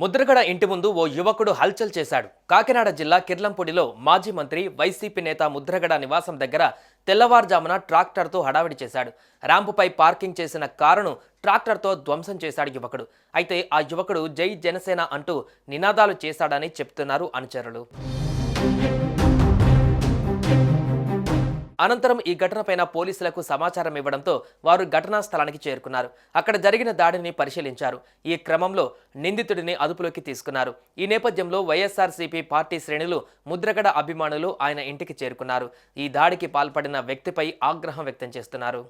ముద్రగడ ఇంటి ముందు ఓ యువకుడు హల్చల్ చేశాడు. కాకినాడ జిల్లా కిర్లంపూడిలో మాజీ మంత్రి వైసీపీ నేత ముద్రగడ నివాసం దగ్గర తెల్లవారుజామున ట్రాక్టర్తో హడావిడి చేశాడు. ర్యాంపుపై పార్కింగ్ చేసిన కారును ట్రాక్టర్తో ధ్వంసం చేశాడు యువకుడు. అయితే ఆ యువకుడు జై జనసేన అంటూ నినాదాలు చేశాడని చెప్తున్నారు అనుచరులు. అనంతరం ఈ ఘటనపైన పోలీసులకు సమాచారం ఇవ్వడంతో వారు ఘటనా స్థలానికి చేరుకున్నారు. అక్కడ జరిగిన దాడిని పరిశీలించారు. ఈ క్రమంలో నిందితుడిని అదుపులోకి తీసుకున్నారు. ఈ నేపథ్యంలో వైఎస్ఆర్సీపీ పార్టీ శ్రేణులు ముద్రగడ అభిమానులు ఆయన ఇంటికి చేరుకున్నారు. ఈ దాడికి పాల్పడిన వ్యక్తిపై ఆగ్రహం వ్యక్తం చేస్తున్నారు.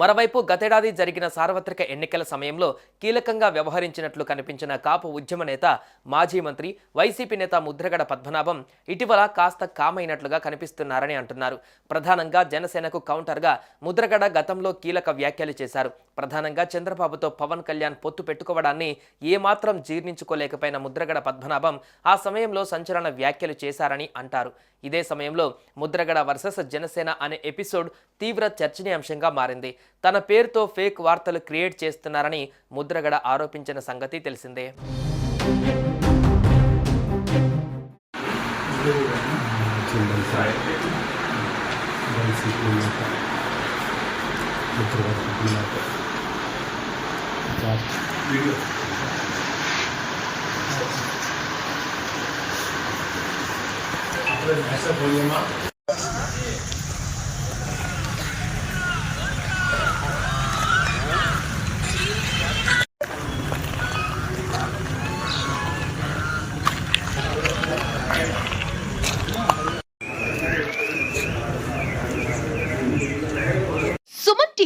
మరోవైపు గతేడాది జరిగిన సార్వత్రిక ఎన్నికల సమయంలో కీలకంగా వ్యవహరించినట్లు కనిపించిన కాపు ఉద్యమ నేత మాజీ మంత్రి వైసీపీ నేత ముద్రగడ పద్మనాభం ఇటీవల కాస్త కామైనట్లుగా కనిపిస్తున్నారని అంటున్నారు. ప్రధానంగా జనసేనకు కౌంటర్గా ముద్రగడ గతంలో కీలక వ్యాఖ్యలు చేశారు. ప్రధానంగా చంద్రబాబుతో పవన్ కళ్యాణ్ పొత్తు పెట్టుకోవడాన్ని ఏమాత్రం జీర్ణించుకోలేకపోయిన ముద్రగడ పద్మనాభం ఆ సమయంలో సంచలన వ్యాఖ్యలు చేశారని అంటారు. ఇదే సమయంలో ముద్రగడ వర్సెస్ జనసేన అనే ఎపిసోడ్ తీవ్ర చర్చనీయాంశంగా మారింది. తన పేరుతో ఫేక్ వార్తలు క్రియేట్ చేస్తున్నారని ముద్రగడ ఆరోపించిన సంగతి తెలిసిందే. వైసీపీ పద్మనాభ సుమన్